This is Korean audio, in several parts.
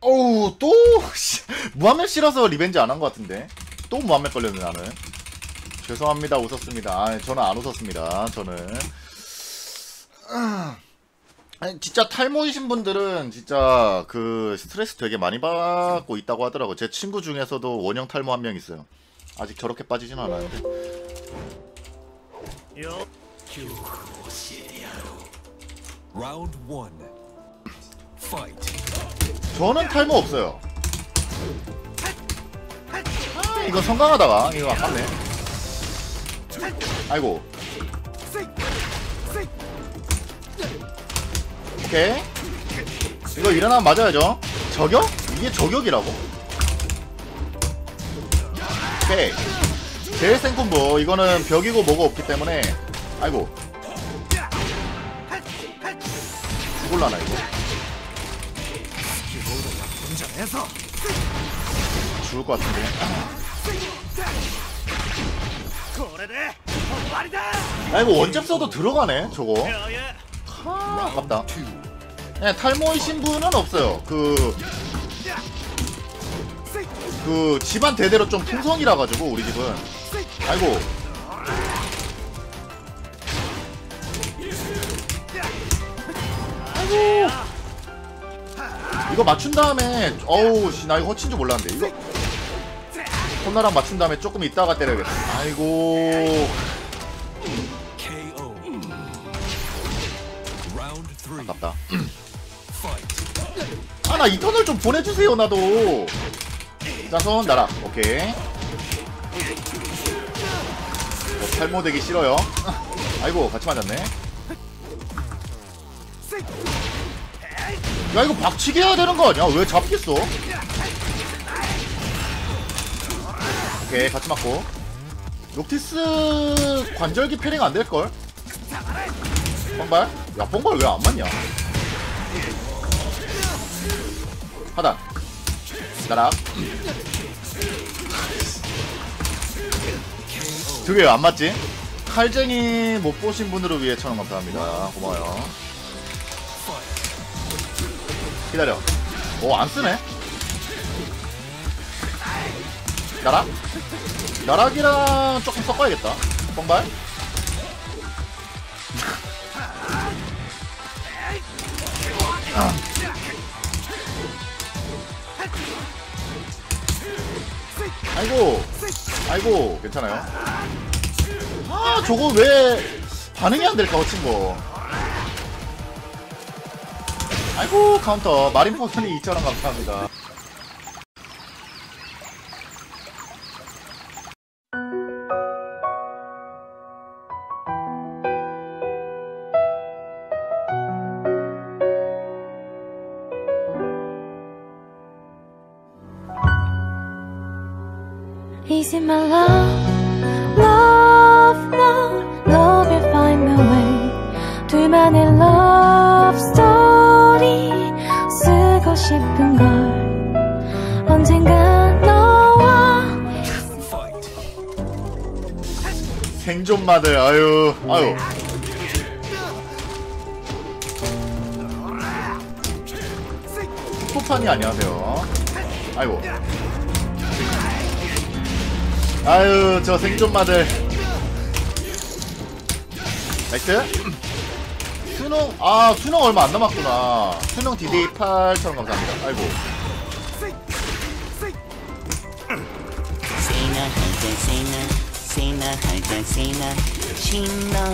어우 또 씨, 무한맵 싫어서 리벤지 안 한 것 같은데. 또 무한맵 걸렸네 나는. 죄송합니다 웃었습니다. 아, 저는 안 웃었습니다 저는. 아, 아니, 진짜 탈모이신 분들은 진짜 그 스트레스 되게 많이 받고 있다고 하더라고 제 친구 중에서도 원형 탈모 한 명 있어요. 아직 저렇게 빠지진 않았는데 Round one. Fight. 저는 탈모 없어요. 아, 이거 성강하다가 이거 아깝네. 아이고. 오케이. 이거 일어나면 맞아야죠. 저격? 이게 저격이라고? 오케이. 제일 센 콤보 이거는 벽이고 뭐고 없기 때문에. 아이고. 죽을라나 이거 기절해서 죽을 것 같은데. 아이고 원잽 써도 들어가네 저거. 아, 아깝다. 네, 탈모이신 분은 없어요. 그. 그 집안 대대로 좀 풍성이라 가지고 우리 집은 아이고 아이고 이거 맞춘 다음에 어우 씨 나 이거 허친 줄 몰랐는데 이거? 혼나랑 맞춘 다음에 조금 있다가 때려야겠다. 아이고. 아깝다. 아 나 이턴을 좀 보내주세요 나도. 자손 나라. 오케이. 어, 탈모되기 싫어요. 아이고 같이 맞았네 야 이거 박치기 해야 되는 거 아니야? 왜 잡겠어? 오케이 같이 맞고. 녹티스 관절기 패링 안 될걸? 뻥발? 야 뻥발 왜 안 맞냐? 하단. 나락 두개왜안 맞지? 칼쟁이 못 보신 분들을 위해 천원 감사합니다. 고마워요 기다려. 오 안 쓰네. 나락? 나락이랑 조금 섞어야겠다. 뻥발? 아이고 아이고 괜찮아요. 아 저거 왜 반응이 안 될까 거 아이고 카운터. 마린 퍼슨이 2,000원 감사합니다. Is it my love, 생존마들 아유 아유. 포판이 안녕하세요. 아이고. 아유 저 생존마들. 나이스? 수능 아 수능 얼마 안 남았구나. 수능 디데이 8,000원 감사합니다. 아이고. 세나 할 세나 할자 세나 신나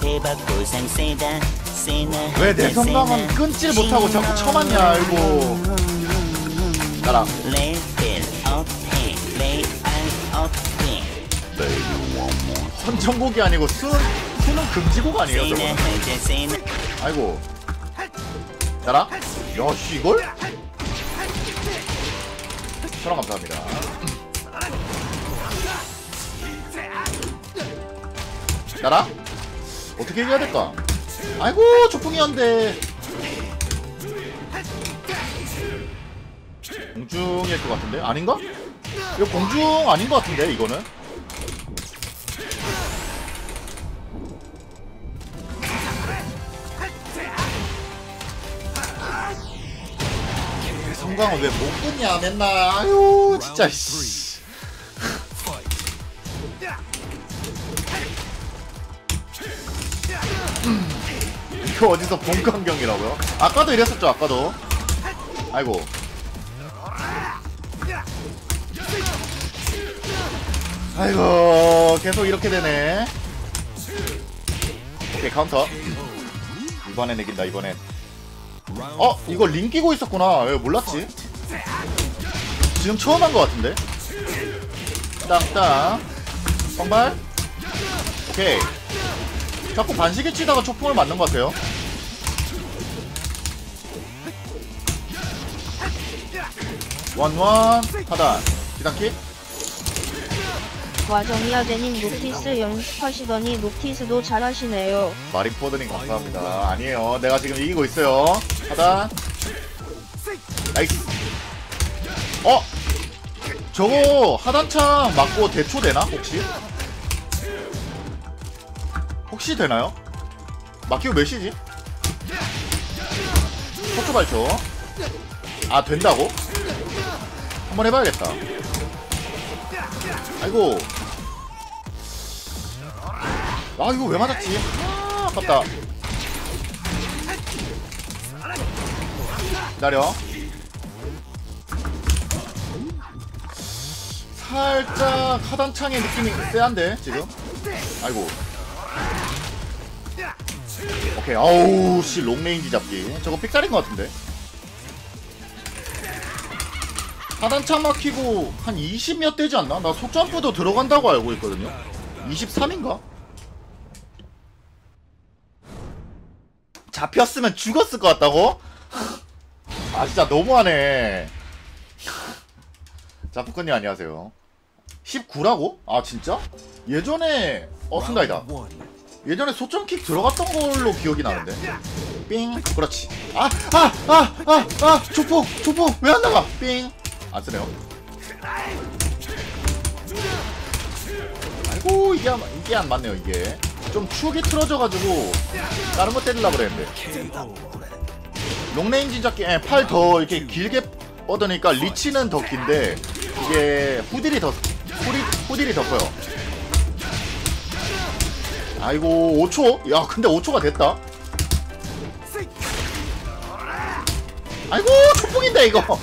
대박 보상 세다. 세나 왜내 세나 끊질 못하고 자꾸 쳐맞냐 아이고. 나랑 레벨 업해 레알 업해. 선정곡이 아니고 수, 수능 금지곡 아니에요 저거 아이고. 나랑 야씨 이걸? 천원 감사합니다 나랑 어떻게 이겨야 될까? 아이고 조풍이 한데 공중일 것 같은데 아닌가? 이거 공중 아닌 것 같은데 이거는 용광은 왜못 끊냐 맨날 아유 진짜 씨. 이거 어디서 본 광경이라고요? 아까도 이랬었죠 아까도. 아이고. 아이고 계속 이렇게 되네. 오케이 카운터. 이번엔 이긴다 이번엔. 어 이거 링 끼고 있었구나. 왜 몰랐지? 지금 처음 한 것 같은데? 땅땅. 정발? 오케이. 자꾸 반시계 치다가 초풍을 맞는 것 같아요 원원 하단 기상킥 와 정이야대님 노티스 연습하시더니 노티스도 잘하시네요. 마린포드님 감사합니다 아니에요 내가 지금 이기고 있어요 하단 나이스 어? 저거 하단창 맞고 대초 되나 혹시? 혹시 되나요? 막히고 몇이지? 속도 발초 아 된다고? 한번 해봐야겠다. 아이고. 아 이거 왜 맞았지? 아 아깝다. 기다려. 살짝 하단창의 느낌이 쎄한데 지금? 아이고. 오케이 아우 씨 롱레인지 잡기. 저거 삑살인 것 같은데 하단창 막히고 한 20몇 되지 않나? 나 속점프도 들어간다고 알고 있거든요 23인가? 잡혔으면 죽었을 것 같다고? 아 진짜 너무하네 자 푸크님 안녕하세요 19라고? 아 진짜? 예전에 어 순간이다. 예전에 소점킥 들어갔던 걸로 기억이 나는데 삥 그렇지 아 아 아 아아 조폭 조폭 왜 안 나가 삥 안 쓰네요. 아이고 이게 안, 이게 안 맞네요 이게. 좀 축이 틀어져가지고 다른 거 때리려고 그랬는데. 롱레인지 잡기 예, 팔더 이렇게 길게 뻗으니까 리치는 더 긴데 이게 후딜이 더 후디, 후딜이 더 커요. 아이고 5초? 야 근데 5초가 됐다. 아이고 초풍인데 이거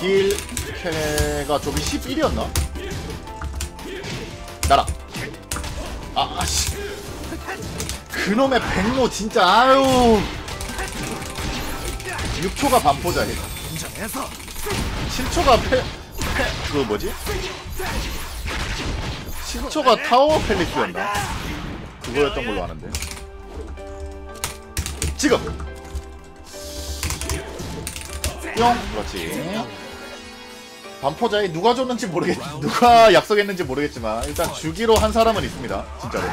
딜 캐가 저기 11이었나? 나라. 아 아씨. 그놈의 백로 진짜 아유. 6초가 반포자 해 인정해서 7초가 페, 페, 그 뭐지? 7초가 타워 펠리스였나? 그거였던 걸로 아는데. 지금. 뿅 그렇지 반포자에 누가 줬는지 모르겠 누가 약속했는지 모르겠지만 일단 주기로 한 사람은 있습니다 진짜로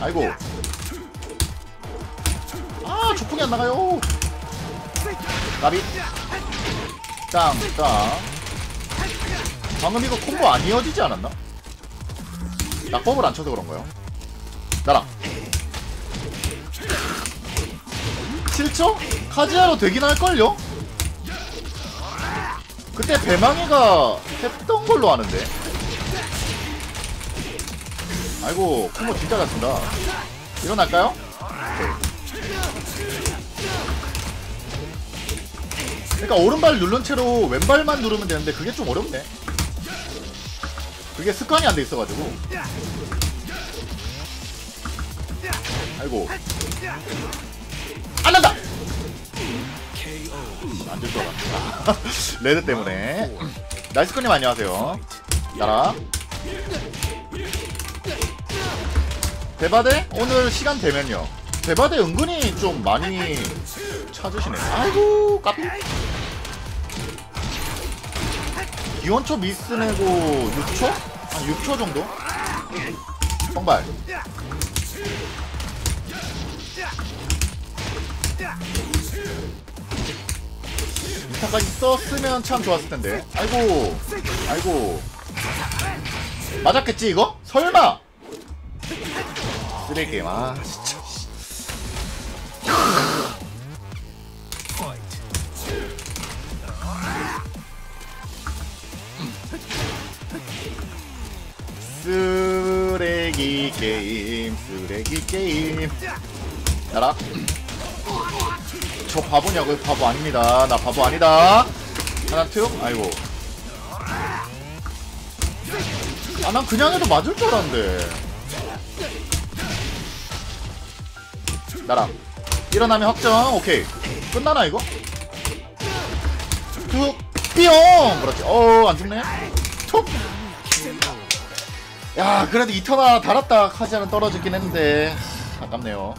아이고 아 조풍이 안 나가요 나비 땅땅 방금 이거 콤보 안 이어지지 않았나? 낙법을 안 쳐서 그런가요? 나랑 7초? 카지아로 되긴 할걸요? 그때 배망이가 했던 걸로 아는데? 아이고 콤보 진짜 잘 쓴다. 일어날까요? 그러니까 오른발 누른 채로 왼발만 누르면 되는데 그게 좀 어렵네. 그게 습관이 안 돼 있어가지고. 아이고. 안 난다. 안될 줄 알았다 레드 때문에. 나이스코님 안녕하세요. 나라. 대바대? 오늘 시간 되면요. 대바대 은근히 좀 많이 찾으시네 아이고 까비. 기원초 미스 내고 6초? 한 6초 정도? 성발 잠깐 있었으면 참 좋았을 텐데. 아이고, 아이고. 맞았겠지 이거? 설마. 쓰레기 게임 아 진짜. 쓰레기 게임, 쓰레기 게임. 나라. 저 바보냐고요? 바보 아닙니다. 나 바보 아니다. 하나 툭 아이고. 아 난 그냥 해도 맞을 줄 알았는데. 나랑. 일어나면 확정. 오케이. 끝나나 이거? 툭 삐용! 그렇지. 어 안 죽네. 툭 야 그래도 이터나 달았다. 카지아는 떨어지긴 했는데. 아깝네요